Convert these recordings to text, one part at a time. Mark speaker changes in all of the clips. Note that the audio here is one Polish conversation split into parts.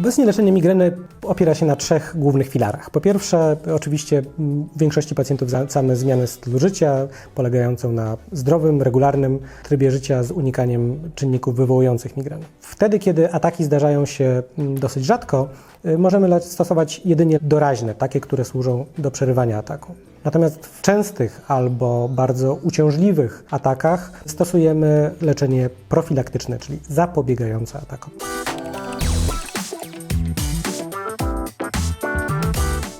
Speaker 1: Obecnie leczenie migreny opiera się na trzech głównych filarach. Po pierwsze, oczywiście w większości pacjentów zalecamy zmianę stylu życia, polegającą na zdrowym, regularnym trybie życia z unikaniem czynników wywołujących migrenę. Wtedy, kiedy ataki zdarzają się dosyć rzadko, y, możemy stosować jedynie doraźne, takie, które służą do przerywania ataku. Natomiast w częstych albo bardzo uciążliwych atakach stosujemy leczenie profilaktyczne, czyli zapobiegające atakom.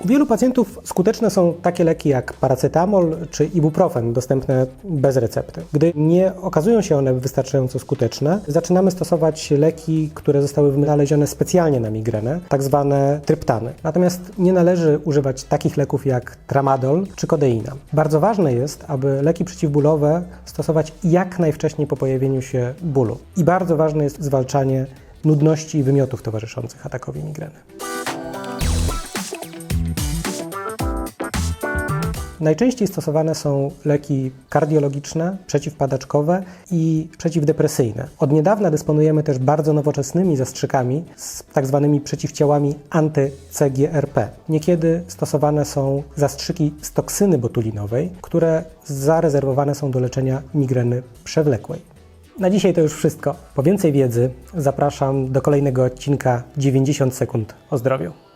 Speaker 1: Wielu pacjentów skuteczne są takie leki jak paracetamol czy ibuprofen, dostępne bez recepty. Gdy nie okazują się one wystarczająco skuteczne, zaczynamy stosować leki, które zostały wynalezione specjalnie na migrenę, tak zwane tryptany. Natomiast nie należy używać takich leków jak tramadol czy kodeina. Bardzo ważne jest, aby leki przeciwbólowe stosować jak najwcześniej po pojawieniu się bólu. I bardzo ważne jest zwalczanie nudności i wymiotów towarzyszących atakowi migreny. Najczęściej stosowane są leki kardiologiczne, przeciwpadaczkowe i przeciwdepresyjne. Od niedawna dysponujemy też bardzo nowoczesnymi zastrzykami z tak zwanymi przeciwciałami anty-CGRP. Niekiedy stosowane są zastrzyki z toksyny botulinowej, które zarezerwowane są do leczenia migreny przewlekłej. Na dzisiaj to już wszystko. Po więcej wiedzy zapraszam do kolejnego odcinka 90 sekund o zdrowiu.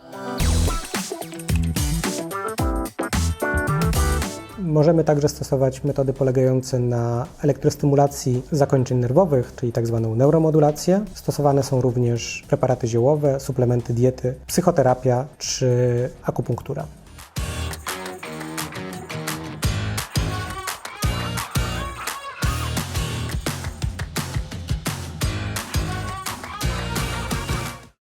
Speaker 1: Możemy także stosować metody polegające na elektrostymulacji zakończeń nerwowych, czyli tak zwaną neuromodulację. Stosowane są również preparaty ziołowe, suplementy diety, psychoterapia czy akupunktura.